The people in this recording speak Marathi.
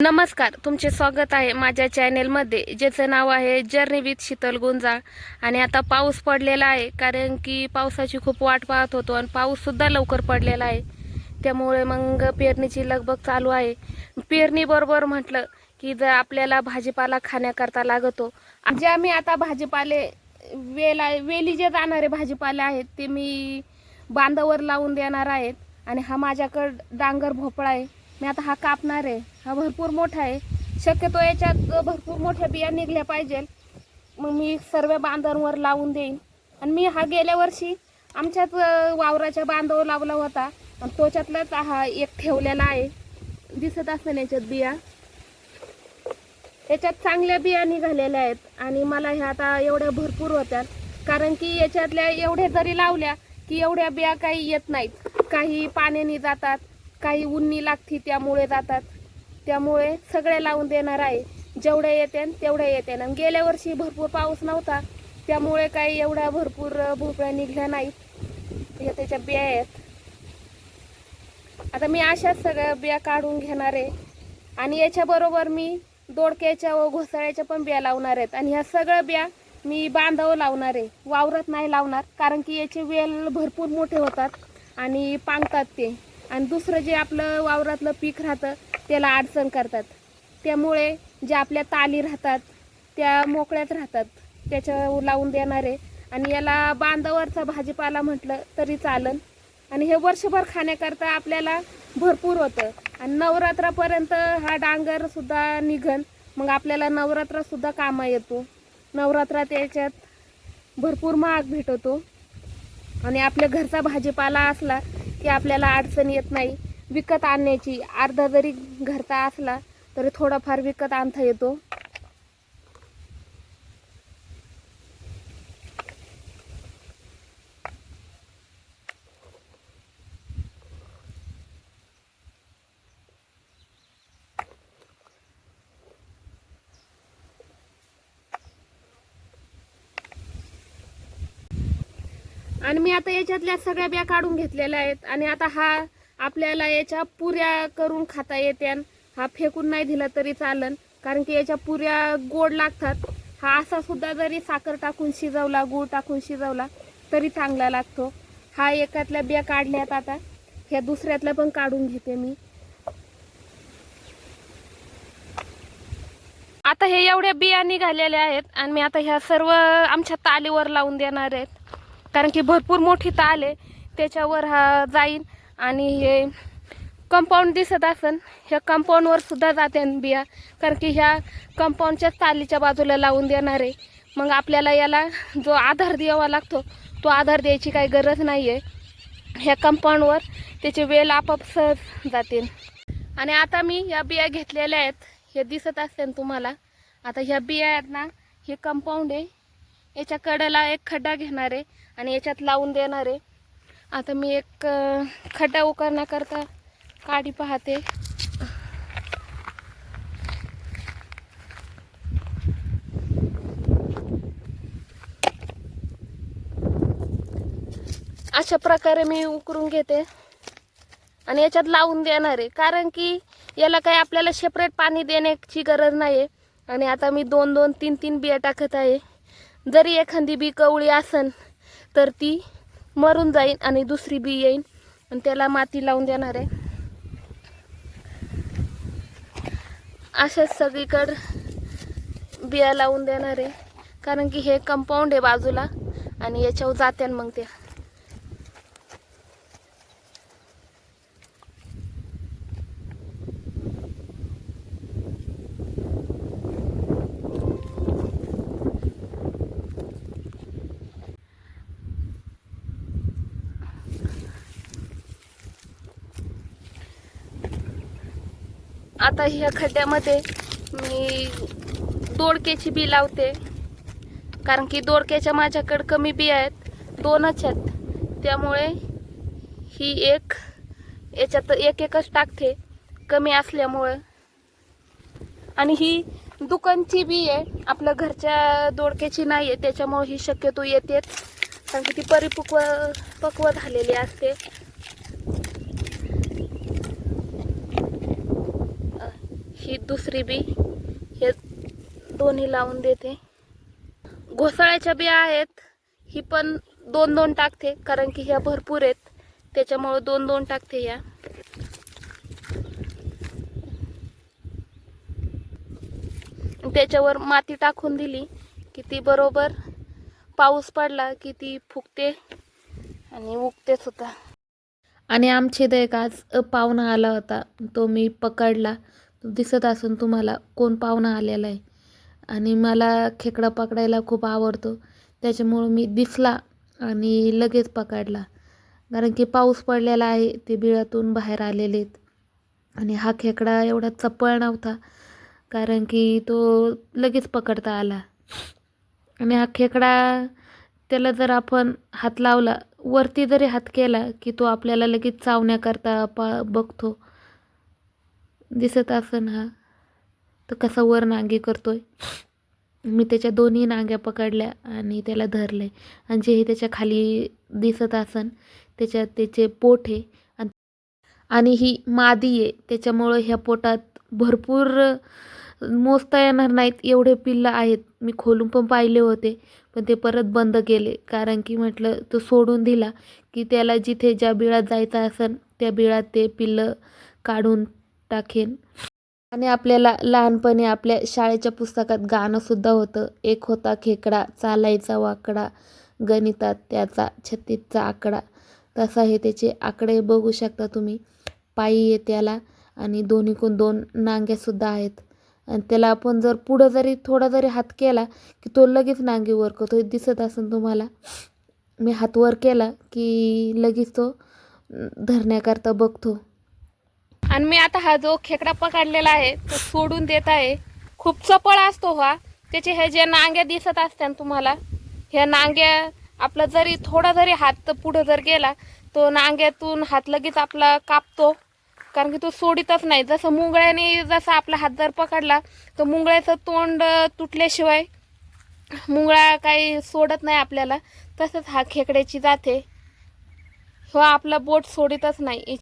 नमस्कार तुमचे स्वागत आहे माझ्या चॅनेलमध्ये ज्याचं नाव आहे जर्नी विथ शीतल गुंजाळ. आणि आता पाऊस पडलेला आहे कारण की पावसाची खूप वाट पाहत होतो आणि पाऊससुद्धा लवकर पडलेला आहे. त्यामुळे मग पेरणीची लगबग चालू आहे. पेरणीबरोबर म्हटलं की जर आपल्याला भाजीपाला खाण्याकरता लागतो. जे आम्ही आता भाजीपाले वेला वेली जे जाणारे भाजीपाले आहेत ते मी बांधावर लावून देणार आहेत आणि हा माझ्याकडं डांगर भोपळा आहे. मी आता हा कापणार आहे. हा भरपूर मोठा आहे. शक्यतो याच्यात भरपूर मोठ्या बिया निघल्या पाहिजे मग मी सर्व बांधांवर लावून देईन. आणि मी हा गेल्या वर्षी आमच्याच वावराच्या बांधावर लावला होता. आणि त्याच्यातलाच हा एक ठेवलेला आहे. दिसत असेल याच्यात बिया. याच्यात चांगल्या बिया निघालेल्या आहेत. आणि मला ह्या आता एवढ्या भरपूर होत्या. कारण की याच्यातल्या एवढ्या जरी लावल्या की एवढ्या बिया काही येत नाहीत. काही पाण्याने जातात. काही उन्नी लागती त्यामुळे जातात. त्यामुळे सगळे लावून देणार आहे. जेवढे येते तेवढे येते आणि गेल्या वर्षी भरपूर पाऊस नव्हता. त्यामुळे काही एवढ्या भरपूर भोपळ्या निघल्या नाहीत. हे त्याच्या बिया आहेत. आता मी अशाच सगळ्या बिया काढून घेणार आहे. आणि याच्याबरोबर मी दोडक्याच्या व घोसाळ्याच्या पण बिया लावणार आहेत. आणि ह्या सगळ्या बिया मी बांधावं लावणार आहे. वावरत नाही लावणार. कारण की याचे वेल भरपूर मोठे होतात आणि पांगतात ते. आणि दुसरं जे आपलं वावरातलं पीक राहतं त्याला अडचण करतात. त्यामुळे जे आपल्या ताली राहतात त्या मोकळ्यात राहतात. त्याच्या लावून देणारे. आणि याला बांधावरचा भाजीपाला म्हटलं तरी चालन. आणि हे वर्षभर खाण्याकरता आपल्याला भरपूर होतं. आणि नवरात्रापर्यंत हा डांगरसुद्धा निघन मग आपल्याला नवरात्रातसुद्धा कामा येतो. नवरात्रात याच्यात भरपूर महाग भेटतो. आणि आपल्या घरचा भाजीपाला असला की आपल्याला अडचण येत नाही. विकत आणण्याची अर्धा जरी घरचा असला तरी थोडाफार विकत आणता येतो. आणि मी आता याच्यातल्या सगळ्या बिया काढून घेतलेल्या आहेत. आणि आता हा आपल्याला याच्या पुऱ्या करून खाता येत्यान हा फेकून नाही दिला तरी चालन. कारण की याच्या पुऱ्या गोड लागतात. हा असा सुद्धा जरी साखर टाकून शिजवला गूळ टाकून शिजवला तरी चांगला लागतो. हा एकातल्या बिया काढल्यात आता. ह्या दुसऱ्यातल्या पण काढून घेते मी. आता हे एवढ्या बिया निघालेल्या आहेत आणि मी आता ह्या सर्व आमच्या तालीवर लावून देणार आहेत. कारण की भरपूर मोठी ताल आहे त्याच्यावर हा जाईन. आणि हे कंपाऊंड दिसत असन ह्या कंपाऊंडवर सुद्धा जाते बिया. कारण की ह्या कंपाऊंडच्याच तालीच्या बाजूला लावून देणार आहे. मग आपल्याला याला जो आधार द्यावा लागतो तो आधार द्यायची काही गरज नाही आहे ह्या कंपाऊंडवर त्याचे वेल आपाप सहज जातील. आणि आता मी या बिया घेतलेल्या आहेत हे दिसत असेल तुम्हाला. आता ह्या बिया आहेत ना हे कंपाऊंड आहे. याच्या कडेला एक खड्डा घेणार आहे. आणि याच्यात लावून देणार आहे. आता मी एक खड्डा उकरण्याकरता काडी पाहते. अशा प्रकारे मी उकरून घेते. आणि याच्यात लावून देणार आहे. कारण की याला काही आपल्याला सेपरेट पाणी देण्याची गरज नाही आहे आणि आता मी दोन दोन तीन तीन बिया टाकत आहे. जरी एखादी बी कवळी असन तर ती मरून जाईल आणि दुसरी बी येईल आणि त्याला माती लावून देणार आहे. अशाच सगळीकडं बिया लावून देणार आहे. कारण की हे कंपाऊंड आहे बाजूला आणि याच्यावर जात्यान मग त्या. आता ह्या खड्ड्यामध्ये मी दोडक्याची बी लावते. कारण की दोडक्याच्या माझ्याकडे कमी बी आहेत दोनच आहेत. त्यामुळे ही एक याच्यात एक एकच टाकते कमी असल्यामुळं. आणि ही दुकानची बी आहे आपल्या घरच्या दोडक्याची नाही आहे त्याच्यामुळे ही शक्यतो येतेच. कारण की ती परिपक्व पक्व झालेली असते. ही दुसरी बी हे दोन्ही लावून देते. घोसाळ्याच्या बिया आहेत ही पण दोन दोन टाकते कारण की ह्या भरपूर आहेत त्याच्यामुळं दोन दोन टाकते ह्या. त्याच्यावर माती टाकून दिली की ती बरोबर पाऊस पडला की ती फुगते आणि उगतेच होता आणि आमच्या इथं एक आज पाहुणा आला होता तो मी पकडला. दिसत असून तुम्हाला कोण पाहुणा आलेला आहे. आणि मला खेकडा पकडायला खूप आवडतो. त्याच्यामुळं मी दिसला आणि लगेच पकडला. कारण की पाऊस पडलेला आहे ते बिळातून बाहेर आलेले आहेत. आणि हा खेकडा एवढा चपळ नव्हता कारण की तो लगेच पकडता आला. आणि हा खेकडा त्याला जर आपण हात लावला वरती जरी हात केला की तो आपल्याला लगेच चावण्याकरता पा बघतो. दिसत असन हा. तो कसा वर नांगे करतोय? मी त्याच्या दोन्ही नांग्या पकडल्या आणि त्याला धरले आणि जे हे त्याच्याखाली दिसत असन त्याच्यात त्याचे पोट आहे आणि आणि ही मादी आहे त्याच्यामुळं ह्या पोटात भरपूर मोजता येणार नाहीत एवढे पिल्लं आहेत. मी खोलून पण पाहिले होते पण ते परत बंद केले. कारण की म्हटलं तो सोडून दिला की त्याला जिथे ज्या बिळात जायचं असेल त्या बिळात ते पिल्लं काढून टाकेन. आणि आपल्याला लहानपणी आपल्या शाळेच्या पुस्तकात गाणंसुद्धा होतं. एक होता खेकडा चालायचा वाकडा गणितात त्याचा छत्तीसचा आकडा. तसा हे त्याचे आकडे बघू शकता तुम्ही. पायी आहे त्याला आणि दोन्हीकून दोन नांग्यासुद्धा आहेत. आणि त्याला आपण जर पुढं जरी थोडा जरी हात केला की तो लगेच नांगी वर करतो. दिसत असेल तुम्हाला. मी हात वर केला की लगेच तो धरण्याकरता बघतो. आणि मी आता हा जो खेकडा पकडलेला आहे तो सोडून देत आहे. खूप चपळ असतो हा. त्याचे हे जे नांग्या दिसत असतात तुम्हाला ह्या नांग्या आपला जरी थोडा जरी हात पुढं जर गेला तो नांग्यातून हात लगेच आपला कापतो. कारण की तो सोडितच नाही. जसं मुंगळ्याने जसा आपला हात जर पकडला तर मुंगळ्याचं तोंड तुटल्याशिवाय मुंगळा काही सोडत नाही आपल्याला. तसंच हा खेकड्याची जाते हो आपला बोट सोडितच नाही.